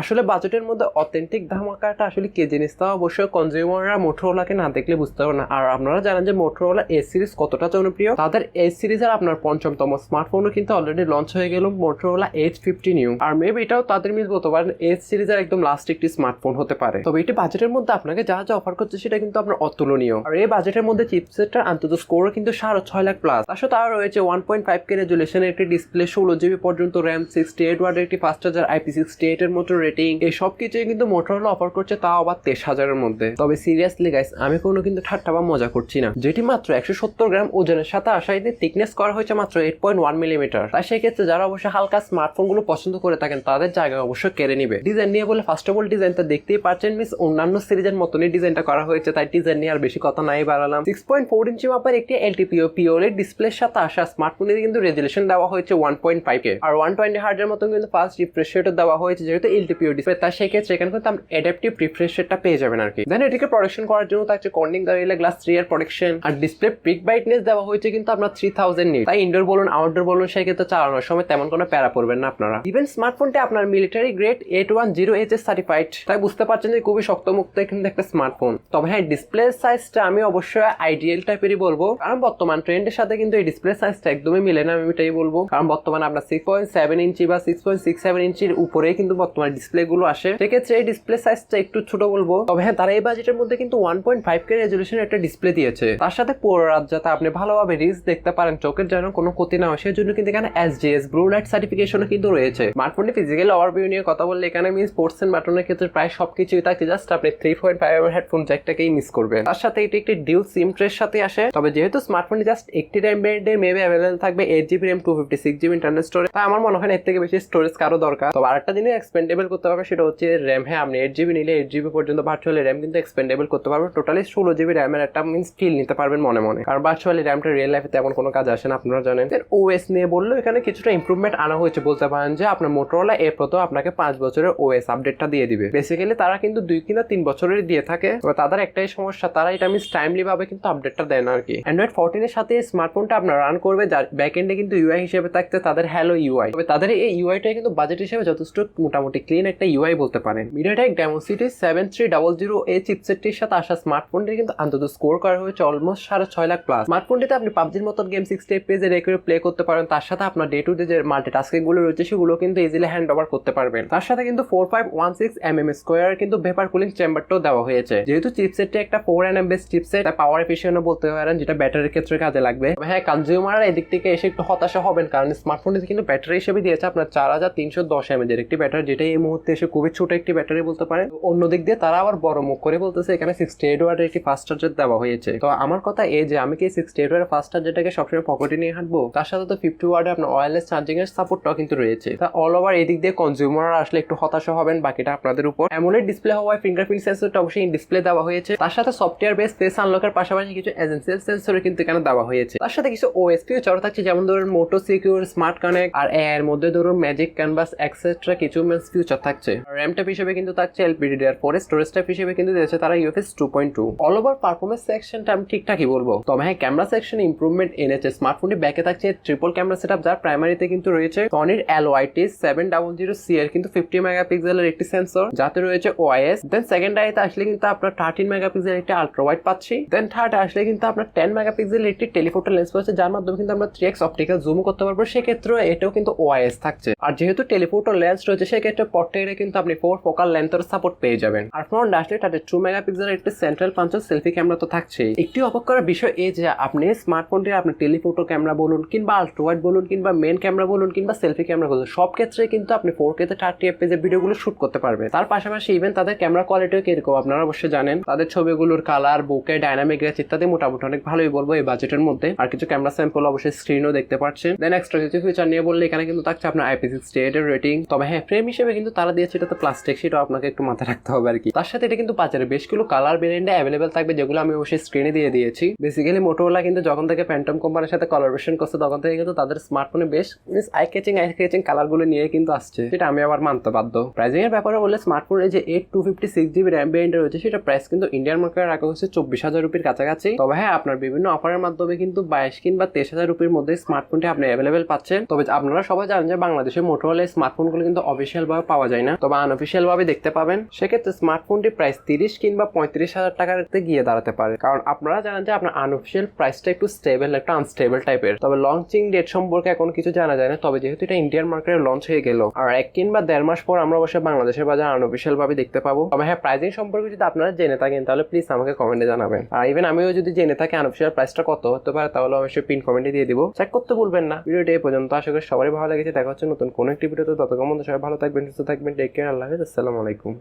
আসলে বাজেটের মধ্যে অথেন্টিক ধামাকাটা আসলে কে জিনিস তা অবশ্যই কনজিউমাররা মোটরোলাকে না দেখলে বুঝতে পারবে না। আর আপনারা জানেন যে মোটরোলা এ সিরিজ কতটা জনপ্রিয়? তাদের এ সিরিজের আপনার পঞ্চমতম স্মার্টফোনও কিন্তু অলরেডি লঞ্চ হয়ে গেল মোটরোলা এইচ ফিফটি নিউ আর মেবি এটাও তাদের মিস বলতে পারেন এইচ সিরিজের একদম লাস্ট একটি স্মার্টফোন হতে পারে। তবে এটি বাজেটের মধ্যে আপনাকে যা যা অফার করছে সেটা কিন্তু আপনার অতুলনীয়। আর এই বাজেটের মধ্যে চিপসেটটার আন্তত স্কোরও কিন্তু সাড়ে ছয় লাখ প্লাস তার রয়েছে ওয়ান পয়েন্ট ফাইভ কে রেজুলেশনের একটি ডিসপ্লে ষোলো জিবি পর্যন্ত র্যাম সিক্সটি এইট ওয়ার্ডের একটি fast charger IP sixty eight এর মতো রেটিং এই সব কিছুই কিন্তু মোটরোলা অফার করছে তাও আবার তেইশ হাজারের মধ্যে। তবে সিরিয়াসলি গাইস আমি কোনো কিন্তু ঠাট্টা বা মজা করছি না। যেটি মাত্র একশো সত্তর গ্রাম ওজনের সাথে আসা এতে থিকনেস করা হয়েছে মাত্র এইট পয়েন্ট ওয়ান মিলিমিটার তাই সেক্ষেত্রে যারা অবশ্যই হালকা স্মার্টফোনগুলো পছন্দ করে থাকেন, তাদের জায়গা অবশ্যই কেড়ে নিবে। ডিজাইন নিয়ে বলে ফার্স্ট অফ অল ডিজাইন ডিজাইনটা দেখতেই পাচ্ছেন মিস অন্যান্য সিরিজের মতনই ডিজাইনটা করা হয়েছে, তাই ডিজাইন নিয়ে আর বেশি কথা নাই বাড়ালাম। সিক্স পয়েন্ট ফোর ইঞ্চি মাপের একটি এলটিপিও পিওলের ডিসপ্লের সাথে আসা স্মার্টফোনে কিন্তু রেজুলেশন দেওয়া হয়েছে ওয়ান পয়েন্ট ফাইভ কে আর ওয়ান টোয়েন্টি হার্ডের মতন কিন্তু ফার্স্ট রিফ্রেশ রেটও দেওয়া হয়েছে, যেহেতু এলটিপিও ডিসপ্লে তার সেক্ষেত্রে এখানে কিন্তু আমরা অ্যাডাপটিভ রিফ্রেশ রেটটা পেয়ে যাবেন আর কি। দেন এটিকে প্রোটেকশন করার জন্য থাকছে কর্নিং গারিলা গ্লাস থ্রি এর প্রোটেকশন আর ডিসপ্লে পিক ব্রাইটনেস দেওয়া হয়েছে কিন্তু আপনার থ্রি থাউজেন্ড নিট। তাই ইনডোর বলুন আউটডোর বলুন, সেক্ষেত্রে চালানোর সময় তেমন কোনো প্যারা পড়বেন না আপনারা। ইভেন স্মার্টফোনটি আপনার military grade eight one zero H S certified তাই বুঝতে পারছেন যে খুবই শক্তমুক্ত কিন্তু একটা স্মার্টফোন তবে হ্যাঁ ডিসপ্লে সাইজটা আমি অবশ্যই আইডিয়াল টাইপেরই বলব। কারণ বর্তমান ট্রেন্ডের সাথে কিন্তু এই ডিসপ্লে সাইজটা একদমই মিলে না, আমি এটাই বলব। কারণ বর্তমানে আপনার সিক্স পয়েন্ট সেভেন ইঞ্চি বা সিক্স পয়েন্ট সিক্স সেভেন ইঞ্চির উপরেই কিন্তু বর্তমানে ডিসপ্লে গুলো আসে। সেক্ষেত্রে এই ডিসপ্লে সাইজটা একটু ছোট বলব। তবে হ্যাঁ তারা এই বাজেটের মধ্যে কিন্তু one point five K resolution একটা ডিসপ্লে দিয়েছে। তার সাথে পুরো রাত যাতে আপনি ভালোভাবে রিলস দেখতে পারেন, চোখের যেন কোনো ক্ষতি না হয়, সেজন্য কিন্তু এখানে S G S blue light সার্টিফিকেশনও কিন্তু রয়েছে। স্মার্টফোনটি ফিজিক্যাল ওভারভিউ নিয়ে কথা বললে এখানে মিন স্পোর্টস এন্ড বাটনের ক্ষেত্রে প্রায় সবকিছুই থাকে জাস্ট আপনি থ্রি পয়েন্ট ফাইভ হেডফোন জ্যাকটাকেই মিস করবেন। তার সাথে এটি একটি ডিউ সিম ট্রের সাথে আসে। তবে যেহেতু স্মার্টফোনটি জাস্ট একটি র্যাম ব্যান্ডের মেবি অ্যাভেলেবল থাকবে eight GB RAM two fifty six GB internet storage তাই আমার মনে হয় এর থেকে বেশি স্টোরেজ কারও দরকার। তবে আরেকটা জিনিস এক্সপেন্ডেবল করতে পারবে সেটা হচ্ছে র্যাম হ্যাঁ আপনি এইট জিবি নিলে এইট জিবি পর্যন্ত ভার্চুয়ালি র্যাম কিন্তু এক্সপেন্ডেবল করতে পারবে। টোটালি ষোলো জিবি র্যামের একটা মিনস ফিল নিতে পারবেন মনে মনে। কারণ ভার্চুয়ালি র্যামটা রিয়েল লাইফে তেমন কোনো কাজ আসে না, আপনারা জানেন। ওএস নিয়ে বললেও এখানে কিছুটা ইমপ্রুভমেন্ট আনা হয়েছে। বলতে পারেন যে আপনার মোটরওয়ালা এর প্রথম আপনাকে পাঁচ বছরের ওএস আপডেটটা দিয়ে দিবে। বেসিক্যালি তারা কিন্তু দুই কিনা তিন বছরের দিয়ে থাকে। তাদের একটাই সমস্যা, তারা এটা মিস টাইমলি ভাবে কিন্তু আপডেটটা দেয় না আর কি অ্যান্ড্রয়েড ফোরটিনের সাথে স্মার্টফোনটা আপনার রান করবে, যার ব্যাক এন্ডে কিন্তু ইউআই হিসেবে থাকতে তাদের হ্যালো ইউআই তবে তাদের এই ইউআইটা কিন্তু বাজেট হিসেবে যথেষ্ট মোটামুটি ক্লিন একটা ইউআই বলতে পারেন। MediaTek Dimensity seven three double zero এই চিপসেটটির সাথে আসা স্মার্টফোনটি কিন্তু অন্তত স্কোর করা হয়েছে অলমোস্ট সাড়ে ছয় লাখ প্লাস স্মার্টফোনটিতে আপনি পাবজির মতন গেম সিক্সটি এফপিএসে রেখে প্লে করতে পারেন। তার সাথে আপনার ডে টু ডে যে গুলো রয়েছে, সেগুলো কিন্তু ইজিলি হ্যান্ড ওভার করতে পারবেন। তার সাথে কিন্তু four five one six M M square কিন্তু ভেপার কুলিং চেম্বারটাও দেওয়া হয়েছে। যেহেতু চিপসেটটি একটা four N M base chipset power এফিসিয়েন্টও বলতে পারেন, যেটা ব্যাটারির ক্ষেত্রে কাজে লাগবে। হ্যাঁ কনজিউমার এদিক থেকে এসে একটু হতাশা হবেন, কারণ স্মার্টফোনটি কিন্তু ব্যাটারি হিসেবে দিয়েছে আপনার চার হাজার তিনশো দশ এম এর একটি ব্যাটারি যেটা এই মুহূর্তে এসে খুবই ছোট একটি ব্যাটারি বলতে পারে অন্য দিক দিয়ে তারা আবার বড় মুখ করে বলতেছে, এখানে সিক্সটি এইট ওয়ার্ডের একটি ফাস্ট চার্জার দেওয়া হয়েছে। তো আমার কথা এই যে আমি কি সিক্সটি এইট ওয়ার্ডের ফাস্ট চার্জারটাকে সবসময় পকেটে নিয়ে হাঁটবো? তার সাথে তো ফিফটি ওয়ার্ডে আপনার ওয়্যারলেস চার্জিং এর সাপোর্টটাও কিন্তু রয়েছে। তা অল ওভার এদিক দিয়ে কনজিউমার আসলে একটু হতাশা হবেন বাকিটা আপনাদের উপর। এমনই ডিসপ্লে হওয়ায় ফিঙ্গারপ্রিন্ট সেন্সরটা অবশ্যই ডিসপ্লে দেওয়া হয়েছে। তার সাথে সফটওয়্যার বেস ফেস আনলকের পাশাপাশি কিছু এজেন্সিয়াল সেন্সর কিন্তু এখানে দেওয়া হয়েছে। তার সাথে কিছু ওএস ফিউচার থাকছে, যেমন ধরুন মোটো সিকিউর স্মার্ট কানেক্ট আর এর মধ্যে ধরুন ম্যাজিক ক্যানভাস এক্সেট্রা কিছু ফিউচার থাকছে। র্যাম টাইপ হিসেবে কিন্তু থাকছে LPDDR four storage type হিসেবে কিন্তু দিয়েছে তারা UFS two point two all over performance সেকশনটা আমি ঠিকঠাকই বলব। তবে হ্যাঁ ক্যামেরা সেকশন ইমপ্রুভমেন্ট এনেছে। স্মার্টফোনটি ব্যাকে থাকছে ট্রিপল ক্যামেরা সেটআপ যার প্রাইমারিতে কিন্তু রয়েছে সনির L YT seven double zero C এর কিন্তু ফিফটি মেগাপিক্সেলের একটি সেন্সর যাতে রয়েছে ওআইএস দেন সেকেন্ড আইতে আসলে কিন্তু আপনার থার্টিন মেগাপিক্সেল একটি আলট্রা ওয়াইড পাচ্ছি। দেন থার্ড আসলে কিন্তু আপনার টেন মেগাপিক্সেল একটি টেলিফোটো লেন্স পাচ্ছে, যার মাধ্যমে কিন্তু আমরা থ্রি এক্স অপটিক্যাল জুম করতে পারব। সেক্ষেত্রে এটাও কিন্তু ওআইএস থাকছে। আর যেহেতু টেলিফোটো লেন্স রয়েছে, সেক্ষেত্রে পট্টেরে কিন্তু আপনি ফোর ফোকাল লেন্থের সাপোর্ট পেয়ে যাবেন। আর ফ্রন্ট আসলে তাদের টু মেগাপিক্সেলের একটি সেন্ট্রাল পাঞ্চাল সেলফি ক্যামেরা তো থাকছেই। একটি অবাক করার বিষয় এই যে আপনি স্মার্টফোনটি আপনি টেলিফোটো ক্যামেরা বলুন কিংবা আলট্রা বলুন কিংবা মেন ক্যামেরা বলুন কিংবা সেলফি ক্যামেরা বলুন, সব ক্ষেত্রে কিন্তু আপনি ফোর কে তে থার্টি এফ যে ভিডিওগুলো শুট করতে পারবেন। তার পাশাপাশি ইভেন তাদের ক্যামেরা কোয়ালিটিও কীরকম আপনারা অবশ্যই জানেন। তাদের ছবিগুলোর কালার বুকে ডাইনামিক রেস ইত্যাদি মোটামুটি অনেক ভালোই বলব এই বাজেটের মধ্যে। আর কিছু ক্যামেরা স্যাম্পল অবশ্যই স্ক্রিনও দেখতে পাচ্ছেন। দেন এক্সট্রা কিছু ফিচার নিয়ে বললে এখানে কিন্তু থাকছে আপনার আইপি সিক্সটি এর রেটিং তবে হ্যাঁ ফ্রেম হিসেবে কিন্তু তারা দিয়েছে এটা তো প্লাস্টিক সেটাও আপনাকে একটু মাথায় রাখতে হবে আর কি। তার সাথে এটা কিন্তু বাজারে বেশ কিছু কালার ভেরিয়েন্টে অ্যাভেলেবেল থাকবে, যেগুলো আমি অবশ্যই স্ক্রিনে দিয়ে দিয়েছি। বেসিক্যালি মোটোলা কিন্তু যখন থেকে প্যান্টম কোম্পানির সাথে কলাবোরেশন করছে, তখন থেকে কিন্তু তাদের স্মার্টফোনে বেশ miss eye catching eye catching কালারগুলো নিয়ে কিন্তু আসছে, সেটা আমি আবার মানতে বাধ্য। প্রাইসিং এর ব্যাপারে বললে স্মার্টফোনের যে eight two fifty six GB RAM variant রয়েছে, সেটা প্রাইস কিন্তু ইন্ডিয়ান মার্কেটে রাখা হচ্ছে চব্বিশ হাজার রুপির কাছাকাছি। তবে হ্যাঁ আপনার বিভিন্ন অফারের মাধ্যমে কিন্তু বাইশ কিংবা তেইশ হাজার রুপির মধ্যে স্মার্টফোনটি আপনি অ্যাভেলেবেল পাচ্ছেন। তবে আপনারা সবাই জানেন যে বাংলাদেশে মোটোরোলা স্মার্টফোনগুলো কিন্তু অফিসিয়াল ভাবে পাওয়া পাওয়া যায় না। তবে আনঅফিসিয়াল ভাবে দেখতে পাবেন, সেক্ষেত্রে স্মার্টফোনটি প্রাইস তিরিশ কিংবা পঁয়ত্রিশ হাজার টাকাতে গিয়ে দাঁড়াতে পারে। কারণ আপনারা জানেন যে আপনার আনঅফিসিয়াল প্রাইসটা একটু স্টেবল একটা আনস্টেবল টাইপের তবে লঞ্চিং ডেট সম্পর্কে এখন কিছু জানা যায় না, তবে যেহেতু এটা ইন্ডিয়ান মার্কেটে লঞ্চ হয়ে গেল, আর এক কিংবা দেড় মাস পর আমরা অবশ্যই বাংলাদেশের বাজার আনঅফিসিয়াল ভাবে দেখতে পাবো। তবে হ্যাঁ প্রাইসিং সম্পর্কে যদি আপনারা জেনে থাকেন, তাহলে প্লিজ আমাকে কমেন্টে জানাবেন। আর ইভেন আমিও যদি জেনে থাকি আনঅফিসিয়াল প্রাইসটা কত, হতে পারে তাহলে অবশ্যই পিন কমেন্টে দিয়ে দিব। চেক করতে ভুলবেন না। ভিডিওটি এই পর্যন্ত, আশা করি সবারই ভালো লেগেছে। দেখা হচ্ছে নতুন কোনো একটি ভিডিওতে। ততক্ষণ সবাই ভালো থাকবেন, সুস্থ থাকবেন টেক কেয়ার আল্লাহ হাফেজ আসসালামু আলাইকুম।